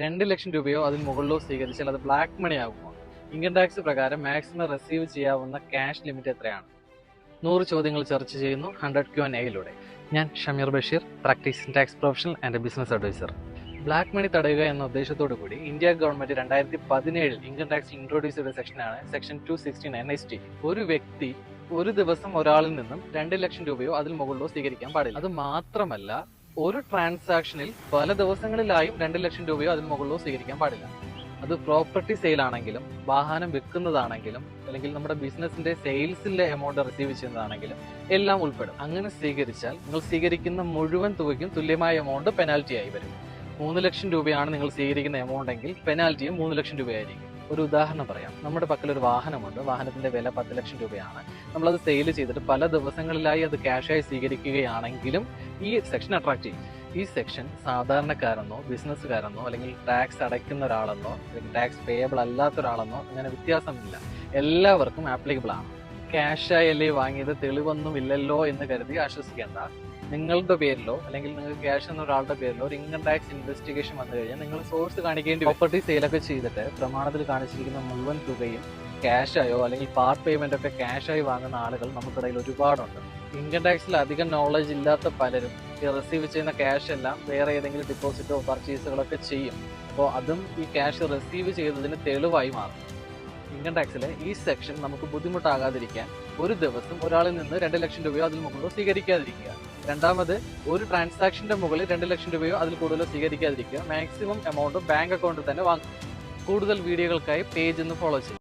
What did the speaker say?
രണ്ട് ലക്ഷം രൂപയോ അതിന് മുകളിലോ സ്വീകരിച്ചാൽ അത് ബ്ലാക്ക് മണി ആകുമോ? ഇൻകം ടാക്സ് പ്രകാരം മാക്സിമം റിസീവ് ചെയ്യാവുന്ന ക്യാഷ് ലിമിറ്റ് എത്രയാണ്? നൂറ് ചോദ്യങ്ങൾ ചർച്ച ചെയ്യുന്നു ഹൺഡ്രഡ് ക്യു ആൻഡ് എയിലൂടെ ഞാൻ Shameer Basheer practising tax professional and business adviser black money തടയുക എന്ന ഉദ്ദേശത്തോടു കൂടി ഇന്ത്യ ഗവൺമെന്റ് രണ്ടായിരത്തി പതിനേഴിൽ ഇൻകം ടാക്സ് ഇൻട്രോഡ്യൂസ് ചെയ്ത സെക്ഷനാണ് section two sixteen N S T ഒരു വ്യക്തി ഒരു ദിവസം ഒരാളിൽ നിന്നും രണ്ട് ലക്ഷം രൂപയോ അതിൽ മുകളിലോ സ്വീകരിക്കാൻ പാടില്ല. അത് മാത്രമല്ല ഒരു ട്രാൻസാക്ഷനിൽ പല ദിവസങ്ങളിലായും രണ്ട് ലക്ഷം രൂപയോ അതിന് മുകളിലോ സ്വീകരിക്കാൻ പാടില്ല. അത് പ്രോപ്പർട്ടി സെയിൽ ആണെങ്കിലും വാഹനം വിൽക്കുന്നതാണെങ്കിലും അല്ലെങ്കിൽ നമ്മുടെ ബിസിനസിന്റെ സെയിൽസിന്റെ എമൗണ്ട് റിസീവ് ചെയ്യുന്നതാണെങ്കിലും എല്ലാം ഉൾപ്പെടും. അങ്ങനെ സ്വീകരിച്ചാൽ നിങ്ങൾ സ്വീകരിക്കുന്ന മുഴുവൻ തുകയ്ക്കും തുല്യമായ എമൗണ്ട് പെനാൽറ്റി ആയി വരും. മൂന്ന് ലക്ഷം രൂപയാണ് നിങ്ങൾ സ്വീകരിക്കുന്ന എമൗണ്ട് എങ്കിൽ പെനാൽറ്റിയും മൂന്ന് ലക്ഷം രൂപയായിരിക്കും. ഒരു ഉദാഹരണം പറയാം. നമ്മുടെ പക്കൽ ഒരു വാഹനമുണ്ട്. വാഹനത്തിന്റെ വില പത്ത് ലക്ഷം രൂപയാണ്. നമ്മളത് സെയിൽ ചെയ്തിട്ട് പല ദിവസങ്ങളിലായി അത് ക്യാഷായി സ്വീകരിക്കുകയാണെങ്കിലും ഈ സെക്ഷൻ അട്രാക്ട് ചെയ്യും. ഈ സെക്ഷൻ സാധാരണക്കാരെന്നോ ബിസിനസ്സുകാരെന്നോ അല്ലെങ്കിൽ ടാക്സ് അടയ്ക്കുന്ന ഒരാളെന്നോ അല്ലെങ്കിൽ ടാക്സ് പേയബിൾ അല്ലാത്ത ഒരാളെന്നോ അങ്ങനെ വ്യത്യാസമില്ല. എല്ലാവർക്കും ആപ്ലിക്കബിൾ ആണ്. ക്യാഷായി അല്ലേ വാങ്ങിയത്? തെളിവൊന്നും ഇല്ലല്ലോ എന്ന് കരുതി ആശ്വസിക്കേണ്ട. നിങ്ങളുടെ പേരിലോ അല്ലെങ്കിൽ നിങ്ങൾക്ക് ക്യാഷ് എന്ന ഒരാളുടെ പേരിലോ ഒരു ഇൻകം ടാക്സ് ഇൻവെസ്റ്റിഗേഷൻ വന്നു കഴിഞ്ഞാൽ നിങ്ങൾ സോഴ്സ് കാണിക്കേണ്ടി പ്രോപ്പർട്ടി സെയിലൊക്കെ ചെയ്തിട്ട് പ്രമാണത്തിൽ കാണിച്ചിരിക്കുന്ന മുഴുവൻ തുകയും ക്യാഷായോ അല്ലെങ്കിൽ പാർട്ട് പേയ്മെന്റ് ഒക്കെ ക്യാഷായി വാങ്ങുന്ന ആളുകൾ നമുക്കിടയിൽ ഒരുപാടുണ്ട്. ഇൻകം ടാക്സിൽ അധികം നോളജ് ഇല്ലാത്ത പലരും ഈ റിസീവ് ചെയ്യുന്ന ക്യാഷ് എല്ലാം വേറെ ഏതെങ്കിലും ഡിപ്പോസിറ്റോ പർച്ചേസുകളൊക്കെ ചെയ്യും. അപ്പോൾ അതും ഈ ക്യാഷ് റിസീവ് ചെയ്തതിന് തെളിവായി മാറും. ഇൻകം ടാക്സിലെ ഈ സെക്ഷൻ നമുക്ക് ബുദ്ധിമുട്ടാകാതിരിക്കാൻ ഒരു ദിവസം ഒരാളിൽ നിന്ന് രണ്ട് ലക്ഷം രൂപയോ അതിൽ മുകളിലോ സ്വീകരിക്കാതിരിക്കുക. രണ്ടാമത് ഒരു ട്രാൻസാക്ഷന്റെ മുകളിൽ രണ്ട് ലക്ഷം രൂപയോ അതിൽ കൂടുതലോ സ്വീകരിക്കാതിരിക്കുക. മാക്സിമം എമൗണ്ട് ബാങ്ക് അക്കൗണ്ടിൽ തന്നെ വാങ്ങും കൂടുതൽ വീഡിയോകൾക്കായി പേജ് ഒന്ന് ഫോളോ ചെയ്യും